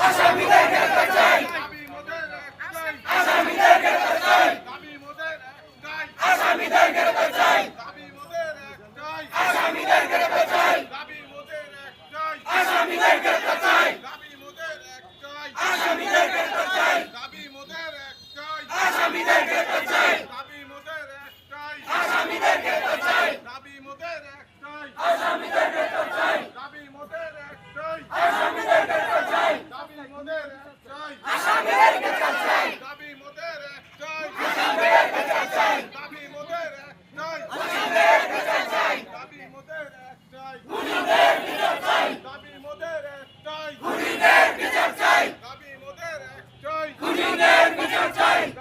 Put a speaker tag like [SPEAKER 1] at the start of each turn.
[SPEAKER 1] আসামিদের গ্রেপ্তার চাই আসামিদের গ্রেপ্তার চাই দাবি Union Day, we can take!